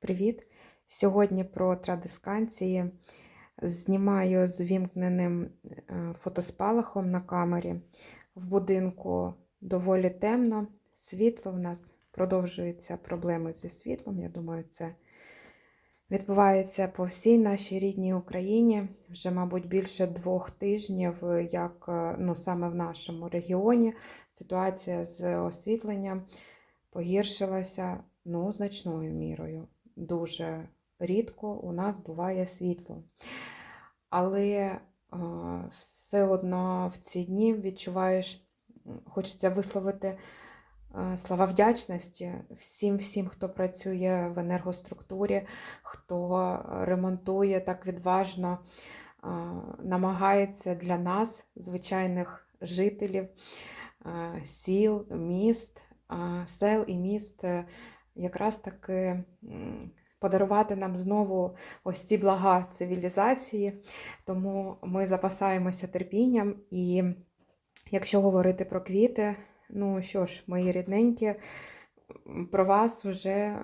Привіт! Сьогодні про традисканції. Знімаю з вімкненим е, фотоспалахом на камері. В будинку доволі темно, світло в нас продовжуються проблеми зі світлом. Я думаю, це відбувається по всій нашій рідній Україні. Вже, мабуть, більше двох тижнів, як е, ну, саме в нашому регіоні ситуація з освітленням погіршилася ну, значною мірою дуже рідко у нас буває світло. Але все одно в ці дні відчуваєш, хочеться висловити слова вдячності всім, всім, хто працює в енергоструктурі, хто ремонтує так відважно, намагається для нас, звичайних жителів, сіл, міст, сел і міст якраз таки подарувати нам знову ось ці блага цивілізації. Тому ми запасаємося терпінням. І якщо говорити про квіти, ну що ж, мої рідненькі, про вас вже е,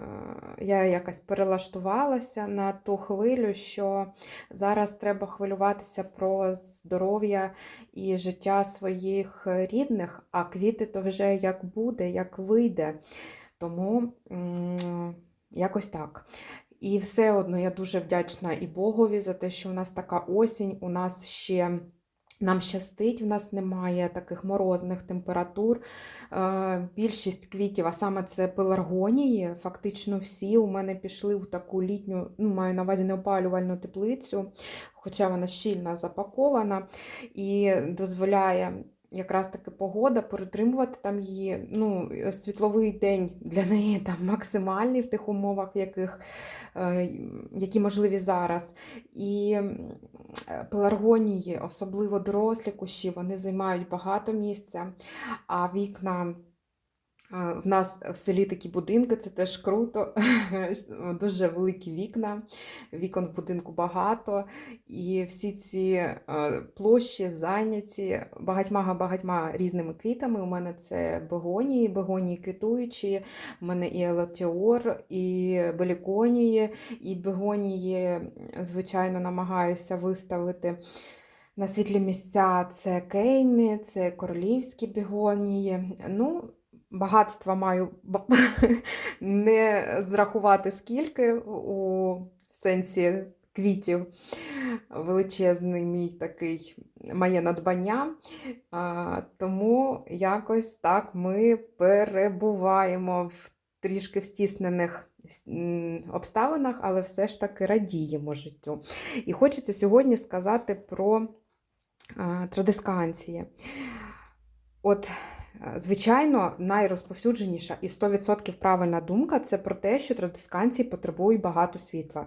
я якось перелаштувалася на ту хвилю, що зараз треба хвилюватися про здоров'я і життя своїх рідних, а квіти то вже як буде, як вийде. Тому якось так. І все одно я дуже вдячна і Богові за те, що у нас така осінь, у нас ще. Нам щастить, в нас немає таких морозних температур. Е, більшість квітів, а саме це пеларгонії, фактично всі у мене пішли в таку літню, ну, маю на увазі неопалювальну теплицю, хоча вона щільно запакована і дозволяє якраз таки погода, перетримувати там її. Ну, Світловий день для неї там максимальний в тих умовах, в яких, е, які можливі зараз. І пеларгонії, особливо дорослі кущі, вони займають багато місця, а вікна. В нас в селі такі будинки, це теж круто, дуже великі вікна, вікон в будинку багато, і всі ці е, площі зайняті багатьма-багатьма різними квітами. У мене це бегонії, бегонії квітуючі, у мене і елатіор, і беліконії, і бегонії, звичайно, намагаюся виставити. На світлі місця це кейни, це королівські бігонії. Ну, багатства маю не зрахувати скільки у сенсі квітів. Величезний мій такий моє надбання. Тому якось так ми перебуваємо в трішки в стіснених обставинах, але все ж таки радіємо життю. І хочеться сьогодні сказати про традисканції. От Звичайно, найрозповсюдженіша і 100% правильна думка це про те, що традисканції потребують багато світла.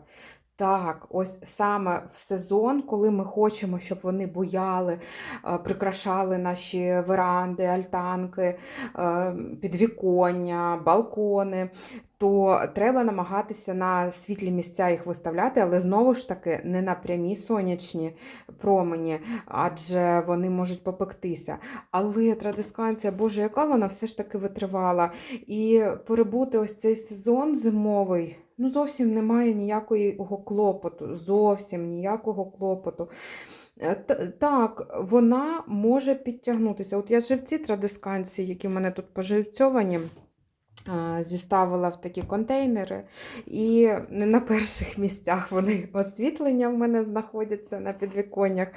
Так, ось саме в сезон, коли ми хочемо, щоб вони буяли, е, прикрашали наші веранди, альтанки, е, підвіконня, балкони, то треба намагатися на світлі місця їх виставляти, але знову ж таки не на прямі сонячні промені, адже вони можуть попектися. Але традисканція, Боже, яка вона все ж таки витривала. І перебути ось цей сезон зимовий. Ну, зовсім немає ніякого клопоту, зовсім ніякого клопоту. Е, так, вона може підтягнутися. От я живці традисканції, які в мене тут поживцьовані, зіставила в такі контейнери, і не на перших місцях вони освітлення в мене знаходяться на підвіконнях,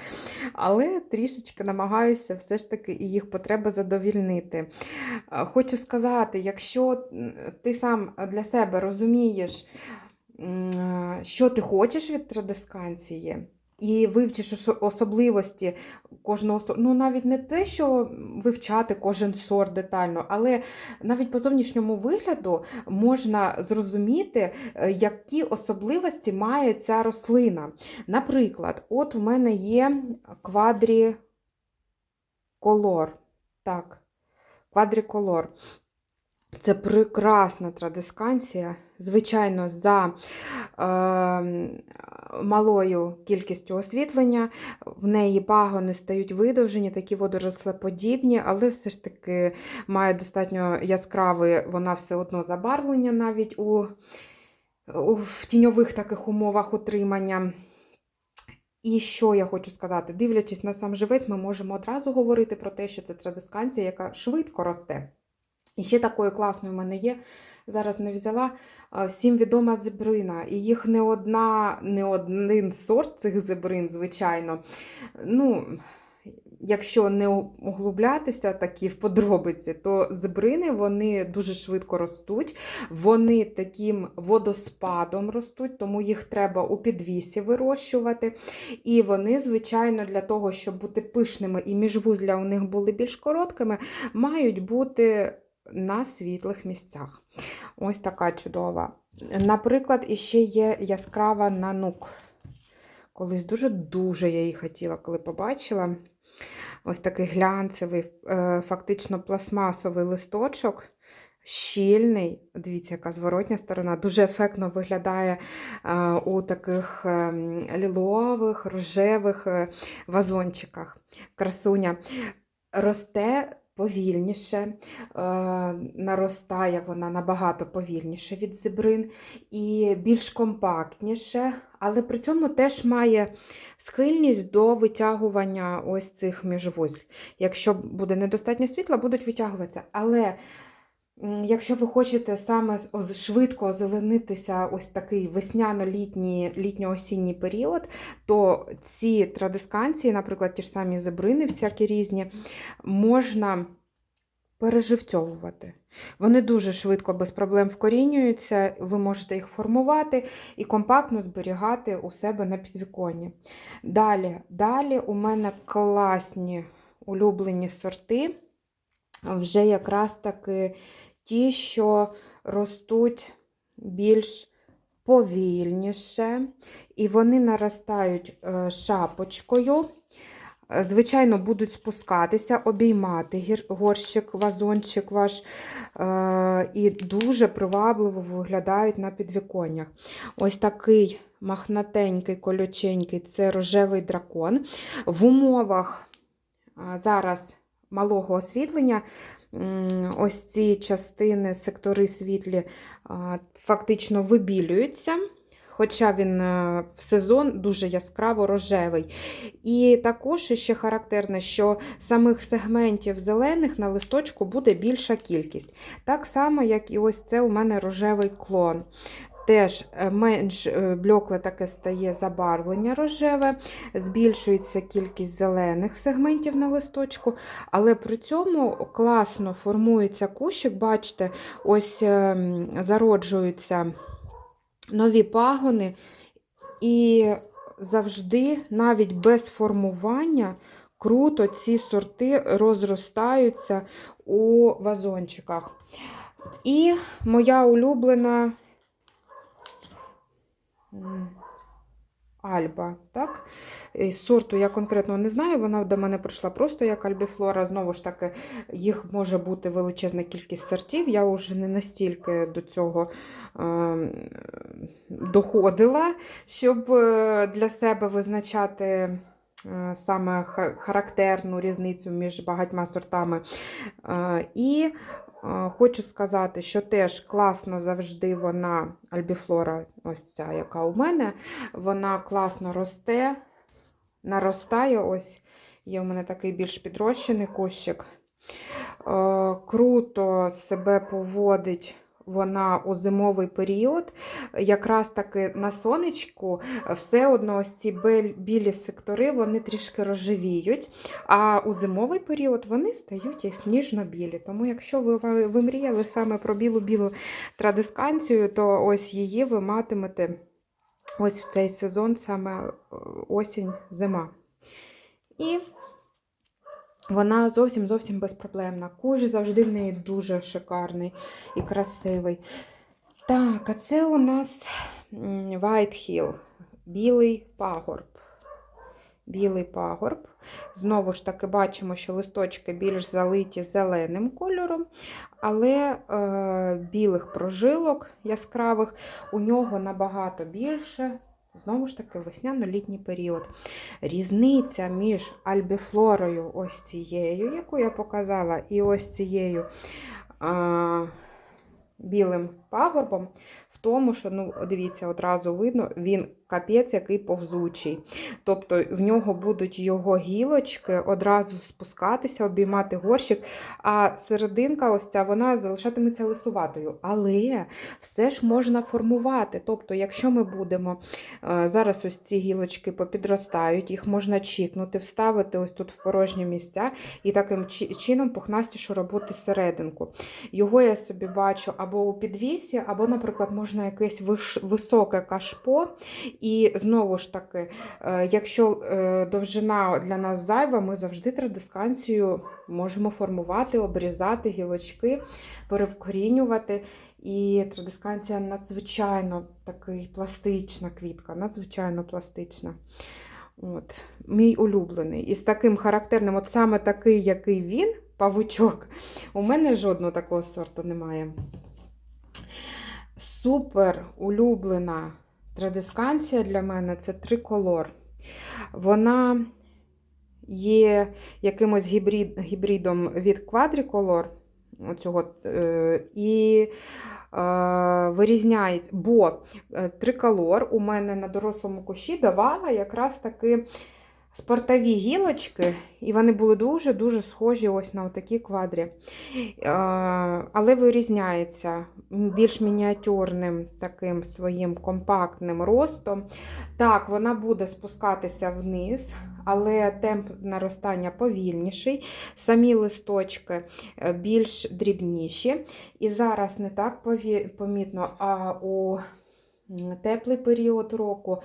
але трішечки намагаюся все ж таки і їх потреби задовільнити. Хочу сказати, якщо ти сам для себе розумієш, що ти хочеш від традисканції, і вивчиш особливості кожного сорту. Ну, навіть не те, що вивчати кожен сорт детально, але навіть по зовнішньому вигляду можна зрозуміти, е, які особливості має ця рослина. Наприклад, от у мене є квадріколор. Так, квадриколор. Це прекрасна традисканція. Звичайно, за е, малою кількістю освітлення, в неї пагони стають видовжені, такі водорослеподібні, але все ж таки має достатньо яскраве, вона все одно забарвлення навіть у в тіньових таких умовах утримання. І що я хочу сказати, дивлячись на сам живець, ми можемо одразу говорити про те, що це традисканція, яка швидко росте. І ще такою класною в мене є. Зараз не взяла всім відома зебрина. І їх не одна, не один сорт цих зебрин, звичайно. Ну, якщо не углублятися такі в подробиці, то зебрини вони дуже швидко ростуть, вони таким водоспадом ростуть, тому їх треба у підвісі вирощувати. І вони, звичайно, для того, щоб бути пишними і міжвузля у них були більш короткими, мають бути на світлих місцях. Ось така чудова. Наприклад, іще є яскрава нанук. Колись дуже-дуже я її хотіла, коли побачила. Ось такий глянцевий, е, фактично пластмасовий листочок. Щільний, дивіться, яка зворотня сторона, дуже ефектно виглядає е, у таких е, лілових, рожевих вазончиках. Красуня росте повільніше, наростає вона набагато повільніше від зебрин і більш компактніше, але при цьому теж має схильність до витягування ось цих міжвузль. Якщо буде недостатньо світла, будуть витягуватися. Але якщо ви хочете саме швидко озеленитися ось такий весняно-літній літньо-осінній період, то ці традисканції, наприклад, ті ж самі зебрини, всякі різні, можна переживцьовувати. Вони дуже швидко, без проблем вкорінюються, ви можете їх формувати і компактно зберігати у себе на підвіконні. Далі, далі у мене класні улюблені сорти, вже якраз таки ті, що ростуть більш повільніше, і вони наростають е, шапочкою. Е, звичайно, будуть спускатися, обіймати горщик, вазончик ваш, е, і дуже привабливо виглядають на підвіконнях. Ось такий махнатенький, колюченький це рожевий дракон. В умовах зараз малого освітлення. Ось ці частини, сектори світлі фактично вибілюються хоча він е, в сезон дуже яскраво рожевий. І також ще характерне, що самих сегментів зелених на листочку буде більша кількість. Так само, як і ось це у мене рожевий клон. Теж е, менш е, блекле таке стає забарвлення рожеве, збільшується кількість зелених сегментів на листочку, але при цьому класно формується кущик, бачите, ось ем, зароджуються нові пагони, і завжди, навіть без формування, круто ці сорти розростаються у вазончиках. І моя улюблена. Альба. так? Сорту я конкретно не знаю, вона до мене прийшла просто як альбіфлора. Знову ж таки, їх може бути величезна кількість сортів. Я вже не настільки до цього е, доходила, щоб е, для себе визначати. Е, саме характерну різницю між багатьма сортами. Е, і Хочу сказати, що теж класно завжди вона, альбіфлора, ось ця, яка у мене, вона класно росте, наростає. Ось є у мене такий більш підрощений кущик. Круто себе поводить вона у зимовий період, якраз таки на сонечку, все одно ось ці білі сектори вони трішки розживіють, а у зимовий період вони стають сніжно-білі. Тому, якщо ви ви мріяли саме про білу-білу традисканцію, то ось її ви матимете ось в цей сезон, саме е, осінь-зима. І вона зовсім зовсім безпроблемна. Кожа завжди в неї дуже шикарний і красивий. Так, а це у нас White Hill, білий пагорб. Білий пагорб. Знову ж таки, бачимо, що листочки більш залиті зеленим кольором, але е, білих прожилок яскравих у нього набагато більше. Знову ж таки, весняно-літній період. Різниця між альбіфлорою, ось цією, яку я показала, і ось цією а, білим пагорбом, в тому, що, ну, дивіться, одразу видно, він капець який повзучий. Тобто в нього будуть його гілочки одразу спускатися, обіймати горщик, а серединка ось ця, вона залишатиметься лисуватою. Але все ж можна формувати. Тобто, якщо ми будемо е, зараз ось ці гілочки попідростають, їх можна чікнути, вставити ось тут в порожні місця і таким чином пухнастішу робити серединку. Його я собі бачу або у підвісі, або, наприклад, можна якесь високе кашпо. І знову ж таки, е, якщо е, довжина для нас зайва, ми завжди традисканцію можемо формувати, обрізати гілочки, перевкорінювати. І традисканція надзвичайно такий пластична квітка, надзвичайно пластична. От. Мій улюблений. І з таким характерним, от саме такий, який він, павучок, у мене жодного такого сорту немає. Супер улюблена традисканція для мене це триколор. Вона є якимось гібрид, гібридом від квадриколор. Оцього, е, і е, вирізняється, бо е, триколор у мене на дорослому кущі давала якраз таки спортові гілочки, і вони були дуже-дуже схожі ось на такі квадрі. Е, Але вирізняється більш мініатюрним таким своїм компактним ростом. Так, вона буде спускатися вниз, але темп наростання повільніший. Самі листочки е, більш дрібніші. І зараз не так помітно, а у теплий період року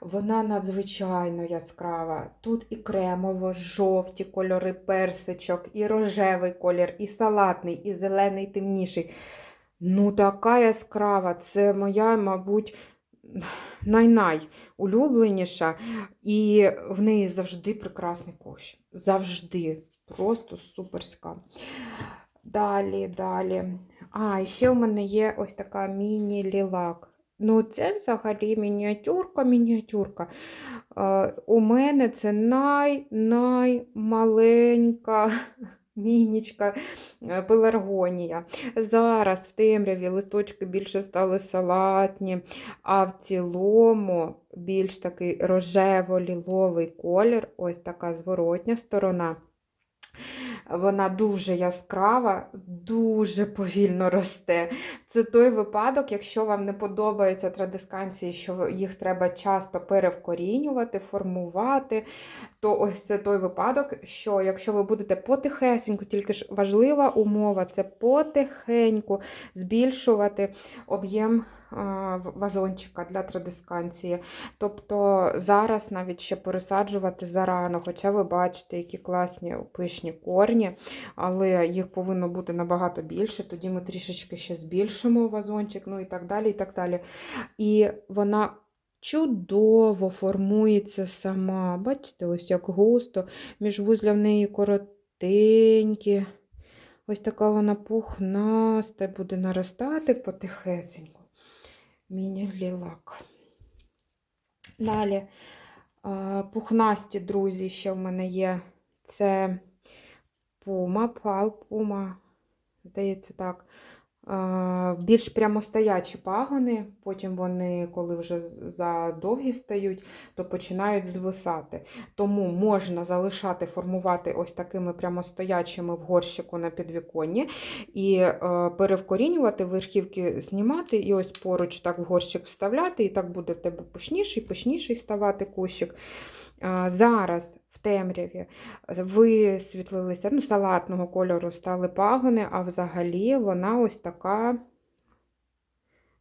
вона надзвичайно яскрава. Тут і кремово-жовті кольори персичок, і рожевий колір, і салатний, і зелений темніший. Ну, така яскрава. Це моя, мабуть, най-най улюбленіша. І в неї завжди прекрасний кущ. Завжди. Просто суперська. Далі, далі. А, і ще у мене є ось така міні-лілак. Ну, це взагалі мініатюрка, мініатюрка. Е, у мене це най-най-маленька мінічка е, пеларгонія. Зараз в темряві листочки більше стали салатні, а в цілому більш такий рожево-ліловий колір, ось така зворотня сторона. Вона дуже яскрава, дуже повільно росте. Це той випадок, якщо вам не подобаються традисканції, що їх треба часто перевкорінювати, формувати, то ось це той випадок, що якщо ви будете потихесеньку, тільки ж важлива умова це потихеньку збільшувати об'єм вазончика для традисканції. Тобто зараз навіть ще пересаджувати зарано, хоча ви бачите, які класні пишні корні, але їх повинно бути набагато більше. Тоді ми трішечки ще збільшимо вазончик, ну і так далі. І так далі. І вона чудово формується сама. Бачите, ось як густо, міжвузля в неї коротенькі. Ось така вона пухнаста, буде наростати потихесеньку. Міні-лілак. Далі пухнасті друзі ще в мене є. Це пума, пал, пума, здається так. Більш прямостоячі пагони, потім вони, коли вже задовгі стають, то починають звисати. Тому можна залишати, формувати ось такими прямостоячими в горщику на підвіконні і е, перевкорінювати, верхівки знімати, і ось поруч так в горщик вставляти, і так буде в тебе пишніший, пишніший ставати кущик. Зараз в темряві висвітлилися, ну, салатного кольору стали пагони, а взагалі вона ось така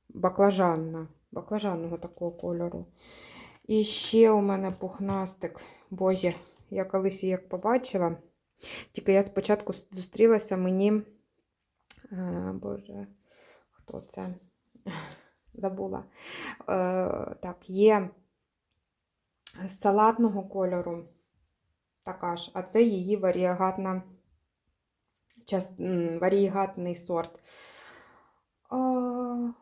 баклажанна, баклажанного такого кольору. І ще у мене пухнастик. Боже, я колись її як побачила. Тільки я спочатку зустрілася мені. Е, Боже, хто це? Забула. Е, так, є з салатного кольору. Така ж, а це її варіагатна, варіагатний сорт. А,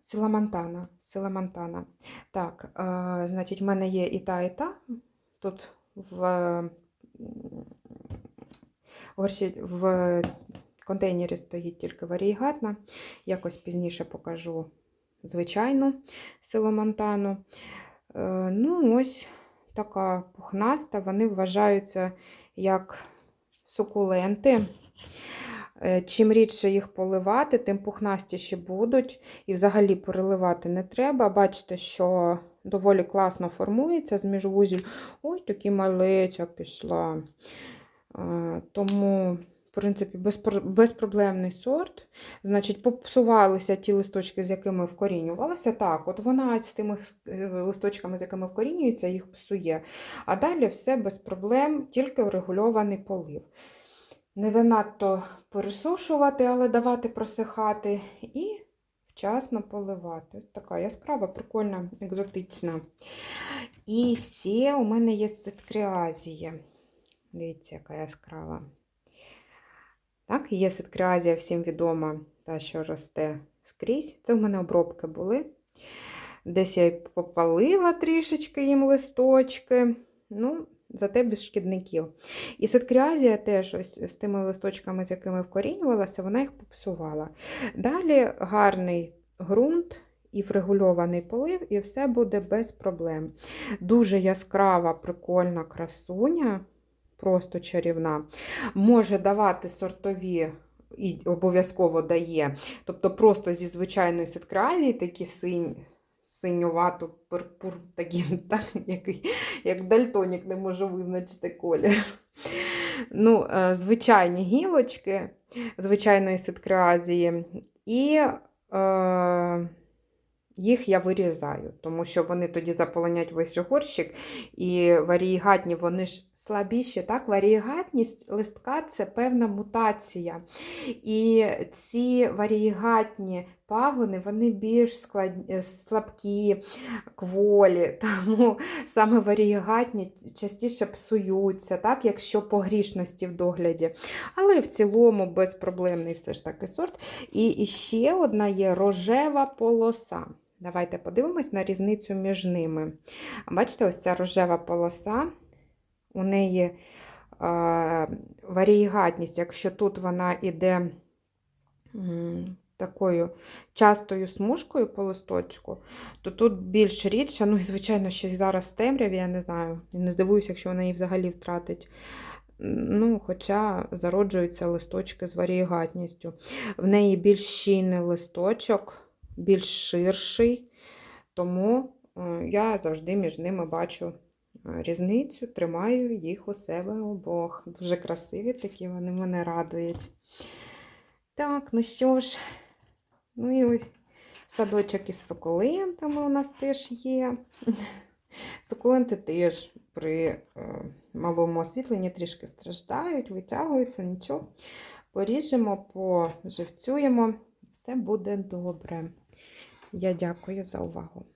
Силамантана. Силамантана. Так, е, значить, в мене є і та, і та. Тут в, в контейнері стоїть тільки варіагатна. Якось пізніше покажу звичайну силомонтану. Е, Ну, ось така пухнаста. Вони вважаються як сукуленти. Е, Чим рідше їх поливати, тим пухнастіші будуть. І взагалі переливати не треба. Бачите, що доволі класно формується з міжвузіль. Ой, такі малеця пішла. Е, Тому, принципі, безпроблемний сорт. Значить, попсувалися ті листочки, з якими вкорінювалася. Так, от вона з тими листочками, з якими вкорінюється, їх псує. А далі все без проблем, тільки врегульований полив. Не занадто пересушувати, але давати просихати. І вчасно поливати. Така яскрава, прикольна, екзотична. І ще у мене є ситкріазія. Дивіться, яка яскрава. Так, є ситкріазія всім відома, та, що росте скрізь. Це в мене обробки були. Десь я попалила трішечки їм листочки. Ну, зате без шкідників. І ситкріазія теж ось з тими листочками, з якими вкорінювалася, вона їх попсувала. Далі гарний ґрунт і врегульований полив, і все буде без проблем. Дуже яскрава, прикольна красуня, просто чарівна. Може давати сортові. І обов'язково дає. Тобто просто зі звичайної ситкразії такі синь, синювато пурпур, такі, так, який, як дальтонік не можу визначити колір. Ну, е, звичайні гілочки звичайної ситкреазії. І е, їх я вирізаю, тому що вони тоді заполонять весь горщик, і варієгатні вони ж слабіші. Так? Варієгатність листка це певна мутація. І ці варієгатні пагони вони більш склад... слабкі, кволі, тому саме варієгатні частіше псуються, так? якщо по грішності в догляді. Але в цілому безпроблемний все ж таки сорт. І ще одна є рожева полоса. Давайте подивимось на різницю між ними. Бачите, ось ця рожева полоса, у неї е, варієгатність, якщо тут вона іде м, такою частою смужкою по листочку, то тут більш рідше, ну і, звичайно, ще зараз в темряві, я не знаю, не здивуюся, якщо вона її взагалі втратить. Ну, Хоча зароджуються листочки з варієгатністю. В неї більш щільний листочок більш ширший, тому е, я завжди між ними бачу різницю, тримаю їх у себе обох. Дуже красиві такі, вони мене радують. Так, ну що ж, ну і ось садочок із сукулентами у нас теж є. Сукуленти теж при е, малому освітленні трішки страждають, витягуються, нічого. Поріжемо, поживцюємо, все буде добре. Я дякую за увагу.